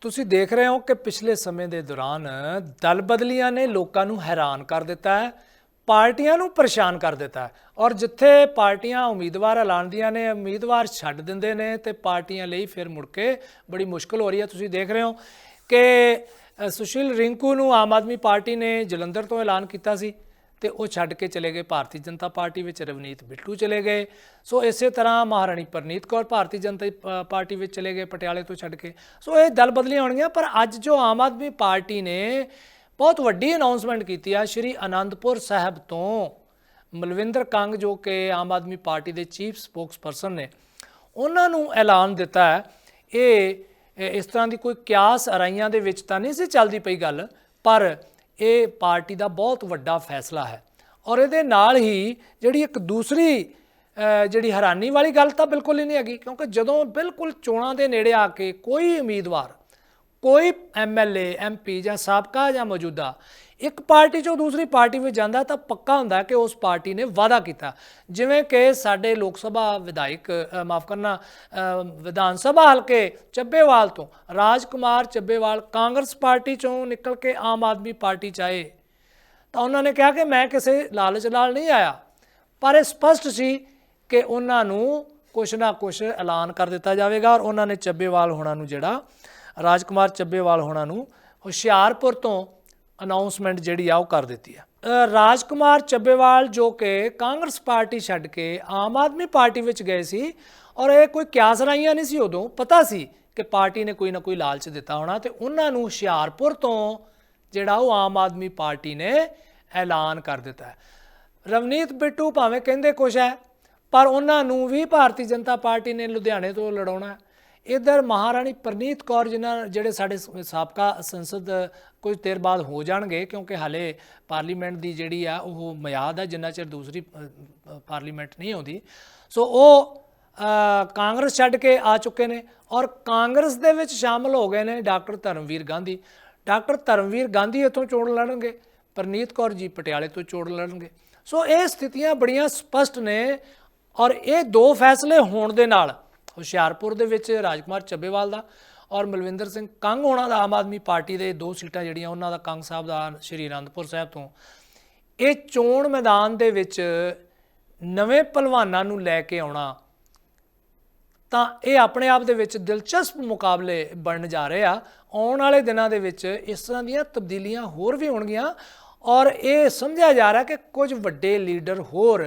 ਤੁਸੀਂ ਦੇਖ ਰਹੇ ਹੋ ਕਿ ਪਿਛਲੇ ਸਮੇਂ ਦੇ ਦੌਰਾਨ ਦਲ ਬਦਲੀਆਂ ਨੇ ਲੋਕਾਂ ਨੂੰ ਹੈਰਾਨ ਕਰ ਦਿੱਤਾ ਹੈ, ਪਾਰਟੀਆਂ ਨੂੰ ਪਰੇਸ਼ਾਨ ਕਰ ਦਿੱਤਾ ਔਰ ਜਿੱਥੇ ਪਾਰਟੀਆਂ ਉਮੀਦਵਾਰ ਐਲਾਨਦੀਆਂ ਨੇ, ਉਮੀਦਵਾਰ ਛੱਡ ਦਿੰਦੇ ਨੇ ਤੇ ਪਾਰਟੀਆਂ ਲਈ ਫਿਰ ਮੁੜ ਕੇ ਬੜੀ ਮੁਸ਼ਕਲ ਹੋ ਰਹੀ ਹੈ। ਤੁਸੀਂ ਦੇਖ ਰਹੇ ਹੋ ਕਿ ਸੁਸ਼ੀਲ ਰਿੰਕੂ ਨੂੰ ਆਮ ਆਦਮੀ ਪਾਰਟੀ ਨੇ ਜਲੰਧਰ ਤੋਂ ਐਲਾਨ ਕੀਤਾ ਸੀ। ਤੇ ਉਹ ਛੱਡ ਕੇ ਚਲੇ ਗਏ ਭਾਰਤੀ ਜਨਤਾ ਪਾਰਟੀ ਵਿੱਚ, ਰਵਨੀਤ ਬਿੱਟੂ ਚਲੇ ਗਏ। ਸੋ ਇਸੇ ਤਰ੍ਹਾਂ ਮਹਾਰਾਣੀ ਪਰਨੀਤ ਕੌਰ ਭਾਰਤੀ ਜਨਤਾ ਪ- ਪਾਰਟੀ ਵਿੱਚ ਚਲੇ ਗਏ ਪਟਿਆਲੇ ਤੋਂ ਛੱਡ ਕੇ। ਸੋ ਇਹ ਦਲ ਬਦਲੀਆਂ ਹੋਣਗੀਆਂ, ਪਰ ਅੱਜ ਜੋ ਆਮ ਆਦਮੀ ਪਾਰਟੀ ਨੇ ਬਹੁਤ ਵੱਡੀ ਅਨਾਉਂਸਮੈਂਟ ਕੀਤੀ ਆ, ਸ਼੍ਰੀ ਆਨੰਦਪੁਰ ਸਾਹਿਬ ਤੋਂ ਮਲਵਿੰਦਰ ਕੰਗ, ਜੋ ਕਿ ਆਮ ਆਦਮੀ ਪਾਰਟੀ ਦੇ ਚੀਫ ਸਪੋਕਸਪਰਸਨ ਨੇ, ਉਹਨਾਂ ਨੂੰ ਐਲਾਨ ਦਿੱਤਾ ਹੈ। ਇਹ ਇਸ ਤਰ੍ਹਾਂ ਦੀ ਕੋਈ ਕਿਆਸ ਅਰਾਈਆਂ ਦੇ ਵਿੱਚ ਤਾਂ ਨਹੀਂ ਸੀ ਚੱਲਦੀ ਪਈ ਗੱਲ, ਪਰ ਇਹ ਪਾਰਟੀ ਦਾ ਬਹੁਤ ਵੱਡਾ ਫੈਸਲਾ ਹੈ। ਔਰ ਇਹਦੇ ਨਾਲ ਹੀ ਜਿਹੜੀ ਇੱਕ ਦੂਸਰੀ ਜਿਹੜੀ ਹੈਰਾਨੀ ਵਾਲੀ ਗੱਲ ਤਾਂ ਬਿਲਕੁਲ ਹੀ ਨਹੀਂ ਹੈਗੀ, ਕਿਉਂਕਿ ਜਦੋਂ ਬਿਲਕੁਲ ਚੋਣਾਂ ਦੇ ਨੇੜੇ ਆ ਕੇ ਕੋਈ ਉਮੀਦਵਾਰ ਕੋਈ ਐਮਐਲਏ ਐਮਪੀ ਜਾਂ ਸਾਬਕਾ ਜਾਂ ਮੌਜੂਦਾ ਇੱਕ ਪਾਰਟੀ ਚੋਂ ਦੂਸਰੀ ਪਾਰਟੀ ਵਿੱਚ ਜਾਂਦਾ ਤਾਂ ਪੱਕਾ ਹੁੰਦਾ ਕਿ ਉਸ ਪਾਰਟੀ ਨੇ ਵਾਅਦਾ ਕੀਤਾ। ਜਿਵੇਂ ਕਿ ਸਾਡੇ ਲੋਕ ਸਭਾ ਵਿਧਾਇਕ ਮਾਫ ਕਰਨਾ ਵਿਧਾਨ ਸਭਾ ਹਲਕੇ ਚੱਬੇਵਾਲ ਤੋਂ ਰਾਜਕੁਮਾਰ ਚੱਬੇਵਾਲ ਕਾਂਗਰਸ ਪਾਰਟੀ ਚੋਂ ਨਿਕਲ ਕੇ ਆਮ ਆਦਮੀ ਪਾਰਟੀ ਚ ਆਏ। ਤਾਂ ਉਹਨਾਂ ਨੇ ਕਿਹਾ ਕਿ ਮੈਂ ਕਿਸੇ ਲਾਲਚ ਨਾਲ ਨਹੀਂ ਆਇਆ। ਪਰ ਇਹ ਸਪਸ਼ਟ ਸੀ ਕਿ ਉਹਨਾਂ ਨੂੰ ਕੁਛ ਨਾ ਕੁਛ ਐਲਾਨ ਕਰ ਦਿੱਤਾ ਜਾਵੇਗਾ ਔਰ ਉਹਨਾਂ ਨੇ ਚੱਬੇਵਾਲ ਹੋਣਾ ਨੂੰ ਜਿਹੜਾ ਰਾਜਕੁਮਾਰ ਚੱਬੇਵਾਲ ਹੋਣਾ ਨੂੰ ਹੁਸ਼ਿਆਰਪੁਰ ਤੋਂ ਅਨਾਉਂਸਮੈਂਟ ਜਿਹੜੀ ਆ ਉਹ ਕਰ ਦਿੱਤੀ ਆ। ਅ, ਰਾਜਕੁਮਾਰ ਚੱਬੇਵਾਲ ਜੋ ਕਿ ਕਾਂਗਰਸ ਪਾਰਟੀ ਛੱਡ ਕੇ ਆਮ ਆਦਮੀ ਪਾਰਟੀ ਵਿੱਚ ਗਏ ਸੀ ਔਰ ਇਹ ਕੋਈ ਕਿਆਸਰਾਈਆਂ ਨਹੀਂ ਸੀ ਉਦੋਂ ਪਤਾ ਸੀ ਕਿ ਪਾਰਟੀ ਨੇ ਕੋਈ ਨਾ ਕੋਈ ਲਾਲਚ ਦਿੱਤਾ ਹੋਣਾ ਤੇ ਉਹਨਾਂ ਨੂੰ ਹੁਸ਼ਿਆਰਪੁਰ ਤੋਂ ਜਿਹੜਾ ਉਹ ਆਮ ਆਦਮੀ ਪਾਰਟੀ ਨੇ ਐਲਾਨ ਕਰ ਦਿੱਤਾ। ਰਵਨੀਤ ਬਿੱਟੂ ਭਾਵੇਂ ਕਹਿੰਦੇ ਕੁਛ ਹੈ ਪਰ ਉਹਨਾਂ ਨੂੰ ਵੀ ਭਾਰਤੀ ਜਨਤਾ ਪਾਰਟੀ ਨੇ ਲੁਧਿਆਣੇ ਤੋਂ ਲੜਾਉਣਾ ਇਧਰ ਮਹਾਰਾਣੀ ਪ੍ਰਨੀਤ ਕੌਰ ਜਿਨ੍ਹਾਂ ਜਿਹੜੇ ਸਾਡੇ ਸ- ਸਾਬਕਾ ਸੰਸਦ ਕੁਝ ਦੇਰ ਬਾਅਦ ਹੋ ਜਾਣਗੇ, ਕਿਉਂਕਿ ਹਾਲੇ ਪਾਰਲੀਮੈਂਟ ਦੀ ਜਿਹੜੀ ਆ, ਉਹ ਮਿਆਦ ਆ, ਜਿੰਨਾ ਚਿਰ ਦੂਸਰੀ ਪਾਰਲੀਮੈਂਟ ਨਹੀਂ ਆਉਂਦੀ। ਸੋ ਉਹ ਕਾਂਗਰਸ ਛੱਡ ਕੇ ਆ ਚੁੱਕੇ ਨੇ ਔਰ ਕਾਂਗਰਸ ਦੇ ਵਿੱਚ ਸ਼ਾਮਲ ਹੋ ਗਏ ਨੇ ਡਾਕਟਰ ਧਰਮਵੀਰ ਗਾਂਧੀ। ਡਾਕਟਰ ਧਰਮਵੀਰ ਗਾਂਧੀ ਇੱਥੋਂ ਚੋਣ ਲੜਨਗੇ, ਪ੍ਰਨੀਤ ਕੌਰ ਜੀ ਪਟਿਆਲੇ ਤੋਂ ਚੋਣ ਲੜਨਗੇ। ਸੋ ਇਹ ਸਥਿਤੀਆਂ ਬੜੀਆਂ ਸਪਸ਼ਟ ਨੇ ਔਰ ਇਹ ਦੋ ਫੈਸਲੇ ਹੋਣ ਦੇ ਨਾਲ ਹੁਸ਼ਿਆਰਪੁਰ ਦੇ ਵਿੱਚ ਰਾਜਕੁਮਾਰ ਚੱਬੇਵਾਲ ਦਾ ਔਰ ਮਲਵਿੰਦਰ ਸਿੰਘ ਕੰਗ ਹੋਣਾ ਦਾ ਆਮ ਆਦਮੀ ਪਾਰਟੀ ਦੇ ਦੋ ਸੀਟਾਂ ਜਿਹੜੀਆਂ, ਉਹਨਾਂ ਦਾ ਕੰਗ ਸਾਹਿਬ ਦਾ ਸ਼੍ਰੀ ਅਨੰਦਪੁਰ ਸਾਹਿਬ ਤੋਂ। ਇਹ ਚੋਣ ਮੈਦਾਨ ਦੇ ਵਿੱਚ ਨਵੇਂ ਪਹਿਲਵਾਨਾਂ ਨੂੰ ਲੈ ਕੇ ਆਉਣਾ, ਤਾਂ ਇਹ ਆਪਣੇ ਆਪ ਦੇ ਵਿੱਚ ਦਿਲਚਸਪ ਮੁਕਾਬਲੇ ਬਣਨ ਜਾ ਰਹੇ ਆ। ਆਉਣ ਵਾਲੇ ਦਿਨਾਂ ਦੇ ਵਿੱਚ ਇਸ ਤਰ੍ਹਾਂ ਦੀਆਂ ਤਬਦੀਲੀਆਂ ਹੋਰ ਵੀ ਹੋਣਗੀਆਂ ਔਰ ਇਹ ਸਮਝਿਆ ਜਾ ਰਿਹਾ ਕਿ ਕੁਝ ਵੱਡੇ ਲੀਡਰ ਹੋਰ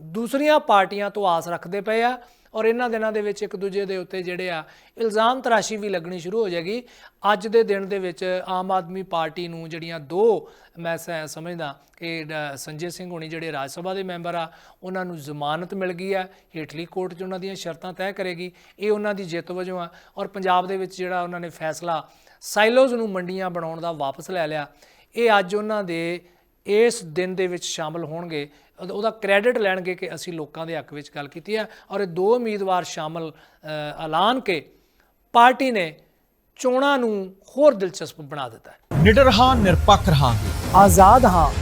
ਦੂਸਰੀਆਂ ਪਾਰਟੀਆਂ ਤੋਂ ਆਸ ਰੱਖਦੇ ਪਏ ਆ। ਔਰ ਇਹਨਾਂ ਦਿਨਾਂ ਦੇ ਵਿੱਚ ਇੱਕ ਦੂਜੇ ਦੇ ਉੱਤੇ ਜਿਹੜੇ ਆ, ਇਲਜ਼ਾਮ ਤਰਾਸ਼ੀ ਵੀ ਲੱਗਣੀ ਸ਼ੁਰੂ ਹੋ ਜਾਏਗੀ। ਅੱਜ ਦੇ ਦਿਨ ਦੇ ਵਿੱਚ ਆਮ ਆਦਮੀ ਪਾਰਟੀ ਨੂੰ ਜਿਹੜੀਆਂ ਦੋ ਮੈਂ ਸ- ਸਮਝਦਾ ਕਿ ਡ- ਸੰਜੇ ਸਿੰਘ ਹੋਣੀ ਜਿਹੜੇ ਰਾਜ ਸਭਾ ਦੇ ਮੈਂਬਰ ਆ, ਉਹਨਾਂ ਨੂੰ ਜ਼ਮਾਨਤ ਮਿਲ ਗਈ ਆ, ਹੇਠਲੀ ਕੋਰਟ 'ਚ ਉਹਨਾਂ ਦੀਆਂ ਸ਼ਰਤਾਂ ਤੈਅ ਕਰੇਗੀ, ਇਹ ਉਹਨਾਂ ਦੀ ਜਿੱਤ ਵਜੋਂ ਆ। ਔਰ ਪੰਜਾਬ ਦੇ ਵਿੱਚ ਜਿਹੜਾ ਉਹਨਾਂ ਨੇ ਫੈਸਲਾ ਸਾਈਲੋਜ਼ ਨੂੰ ਮੰਡੀਆਂ ਬਣਾਉਣ ਦਾ ਵਾਪਸ ਲੈ ਲਿਆ। ਇਹ ਅੱਜ ਉਹਨਾਂ ਦੇ ਇਸ ਦਿਨ ਦੇ ਵਿੱਚ ਸ਼ਾਮਲ ਹੋਣਗੇ ਉਹਦਾ- ਕ੍ਰੈਡਿਟ ਲੈਣਗੇ ਕਿ ਅਸੀਂ ਲੋਕਾਂ ਦੇ ਹੱਕ ਵਿੱਚ ਗੱਲ ਕੀਤੀ ਹੈ ਔਰ ਇਹ ਦੋ ਉਮੀਦਵਾਰ ਸ਼ਾਮਲ ਐਲਾਨ ਕੇ ਪਾਰਟੀ ਨੇ ਚੋਣਾਂ ਨੂੰ ਹੋਰ ਦਿਲਚਸਪ ਬਣਾ ਦਿੱਤਾ ਹੈ। ਨਿਡਰ ਹਾਂ ਨਿਰਪੱਖ ਰਹਾਂਗੇ। ਆਜ਼ਾਦ ਹਾਂ।